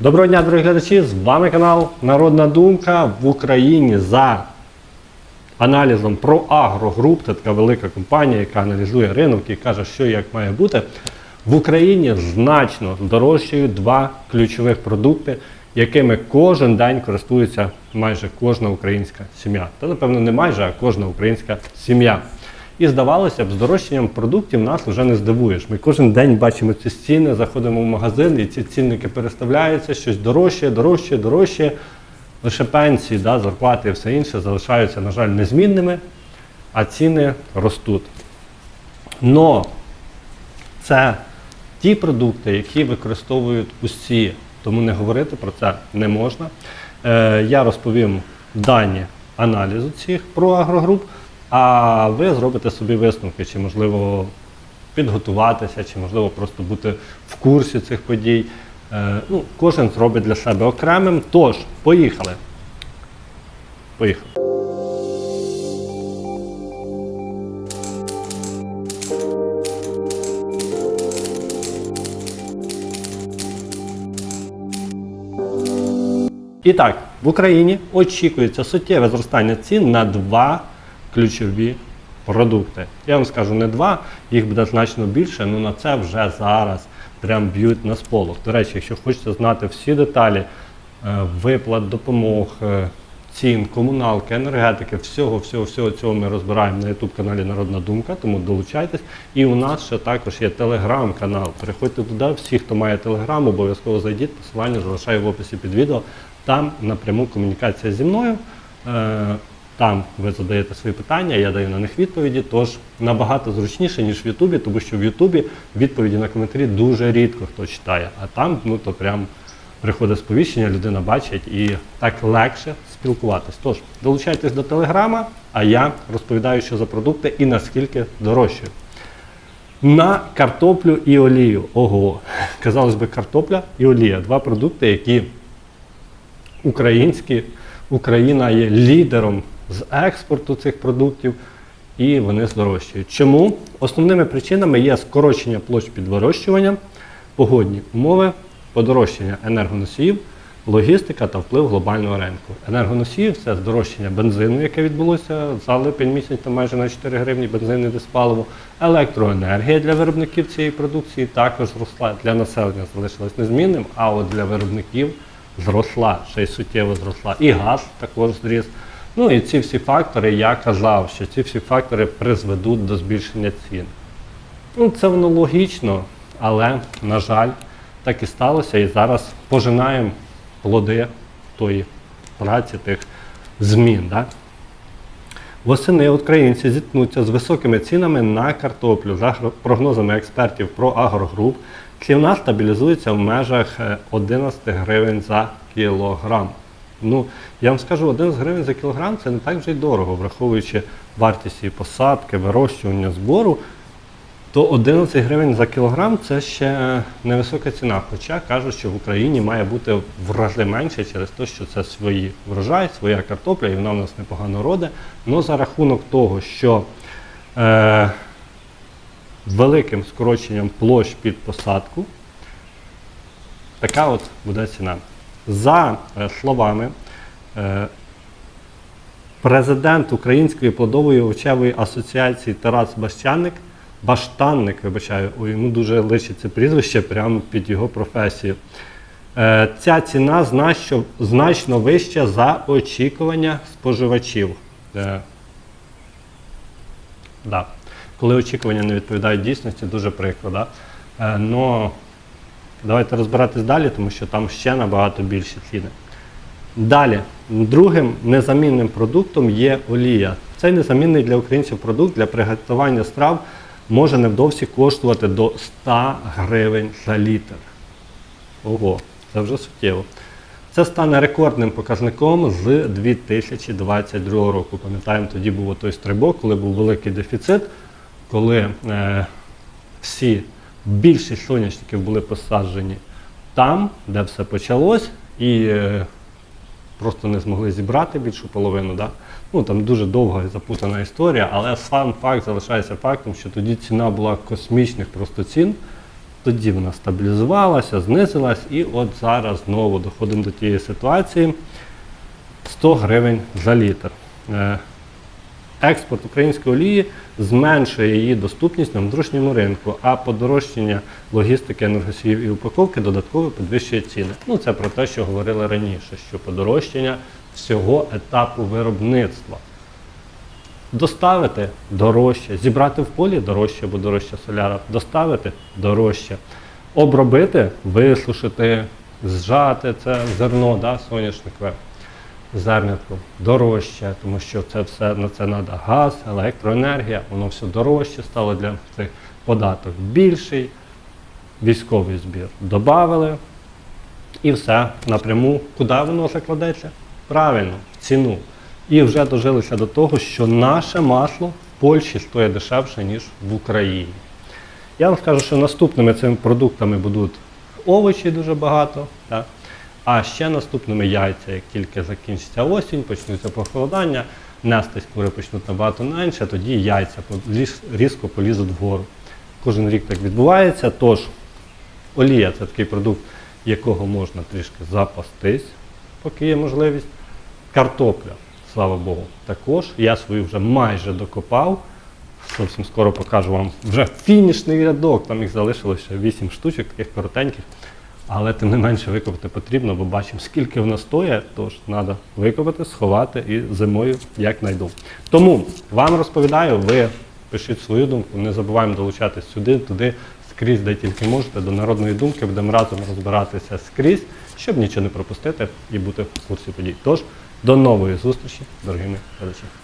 Доброго дня, дорогі глядачі! З вами канал Народна Думка в Україні за аналізом про Агрогруп. Це така велика компанія, яка аналізує ринок і каже, що і як має бути. В Україні значно дорожчають два ключових продукти, якими кожен день користується майже кожна українська сім'я. Та напевно не майже, а кожна українська сім'я. І здавалося б, з дорожчанням продуктів нас вже не здивуєш. Ми кожен день бачимо ці ціни, заходимо в магазин, і ці цінники переставляються, щось дорожче, дорожче, дорожче. Лише пенсії, да, зарплати і все інше залишаються, на жаль, незмінними, а ціни ростуть. Но це ті продукти, які використовують усі, тому не говорити про це не можна. Е, я розповім дані аналізу цих про агрогруп, а ви зробите собі висновки, чи можливо підготуватися, чи можливо просто бути в курсі цих подій. Е, ну, кожен зробить для себе окремим. Тож, поїхали. Поїхали. І так, в Україні очікується суттєве зростання цін на два ключові продукти. Я вам скажу не два, їх буде значно більше, але на це вже зараз прям б'ють на сполох. До речі, якщо хочете знати всі деталі е, виплат, допомог, е, цін, комуналки, енергетики, всього, всього, всього цього ми розбираємо на youtube каналі Народна Думка, тому долучайтесь. І у нас ще також є телеграм-канал. Переходьте туди, всі, хто має телеграм, обов'язково зайдіть, посилання залишаю в описі під відео. Там напряму комунікація зі мною. Там ви задаєте свої питання, я даю на них відповіді. Тож набагато зручніше, ніж в Ютубі, тому що в Ютубі відповіді на коментарі дуже рідко хто читає. А там, ну то прям приходить сповіщення, людина бачить і так легше спілкуватись. Тож долучайтесь до телеграма, а я розповідаю, що за продукти і наскільки дорожчають. На картоплю і олію. Ого, казалось би, картопля і олія. Два продукти, які українські, Україна є лідером з експорту цих продуктів, і вони здорожчають. Чому? Основними причинами є скорочення площ під вирощуванням, погодні умови, подорожчання енергоносіїв, логістика та вплив глобального ринку. Енергоносіїв це здорожчання бензину, яке відбулося за липень місяць, там майже на 4 гривні бензин і диспаливо. Електроенергія для виробників цієї продукції також зросла. Для населення залишилась незмінним, а от для виробників зросла, ще й суттєво зросла. І газ також зріс. Ну і ці всі фактори, я казав, що ці всі фактори призведуть до збільшення цін. Ну, це воно логічно, але, на жаль, так і сталося. І зараз пожинаємо плоди тої праці, тих змін. Да? Восени українці зіткнуться з високими цінами на картоплю. За прогнозами експертів про агрогруп, ціна стабілізується в межах е, 11 гривень за кілограм. Ну, я вам скажу, 11 гривень за кілограм це не так вже й дорого, враховуючи вартість її посадки, вирощування збору, то 11 гривень за кілограм це ще невисока ціна. Хоча кажуть, що в Україні має бути в менше через те, що це свої врожай, своя картопля, і вона в нас непогано роде. Ну за рахунок того, що е, великим скороченням площ під посадку, така от буде ціна. За е, словами е, президент Української плодової овочевої асоціації Тарас Бащаник, Баштанник, вибачаю, йому дуже личить це прізвище прямо під його професію. Е, Ця ціна значно, вища за очікування споживачів. Да. Коли очікування не відповідають дійсності, дуже прикро. Да? Но давайте розбиратись далі, тому що там ще набагато більші ціни. Далі, другим незамінним продуктом є олія. Цей незамінний для українців продукт для приготування страв може невдовзі коштувати до 100 гривень за літр. Ого, це вже суттєво. Це стане рекордним показником з 2022 року. Пам'ятаємо, тоді був той стрибок, коли був великий дефіцит, коли е, всі більшість соняшників були посаджені там, де все почалось, і е, просто не змогли зібрати більшу половину. Да? Ну там дуже довга і запутана історія, але сам факт залишається фактом, що тоді ціна була космічних просто цін. Тоді вона стабілізувалася, знизилась, і от зараз знову доходимо до тієї ситуації 100 гривень за літр. Експорт української олії зменшує її доступність на внутрішньому ринку, а подорожчання логістики, енергосіїв і упаковки додатково підвищує ціни. Ну це про те, що говорили раніше, що подорожчання всього етапу виробництва. Доставити дорожче, зібрати в полі дорожче, бо дорожча соляра, доставити дорожче, обробити, висушити, зжати це зерно, да, соняшникове, зернятко дорожче, тому що це все на це треба газ, електроенергія, воно все дорожче стало для цих податок більший, військовий збір додали, і все напряму. Куди воно закладеться? Правильно, в ціну. І вже дожилися до того, що наше масло в Польщі стоїть дешевше, ніж в Україні. Я вам скажу, що наступними цими продуктами будуть овочі дуже багато. Так? А ще наступними яйця, як тільки закінчиться осінь, почнуться похолодання, нестись кури почнуть набагато менше, тоді яйця різко полізуть вгору. Кожен рік так відбувається. Тож олія це такий продукт, якого можна трішки запастись, поки є можливість. Картопля, слава Богу, також. Я свою вже майже докопав. Зовсім скоро покажу вам вже фінішний рядок. Там їх залишилося ще 8 штучок, таких коротеньких. Але тим не менше викопати потрібно, бо бачимо, скільки вона стоїть, тож треба викопати, сховати і зимою як найду. Тому вам розповідаю, ви пишіть свою думку, не забуваємо долучатись сюди, туди, скрізь, де тільки можете, до народної думки, будемо разом розбиратися скрізь, щоб нічого не пропустити і бути в курсі подій. Тож, до нової зустрічі, дорогі глядачі.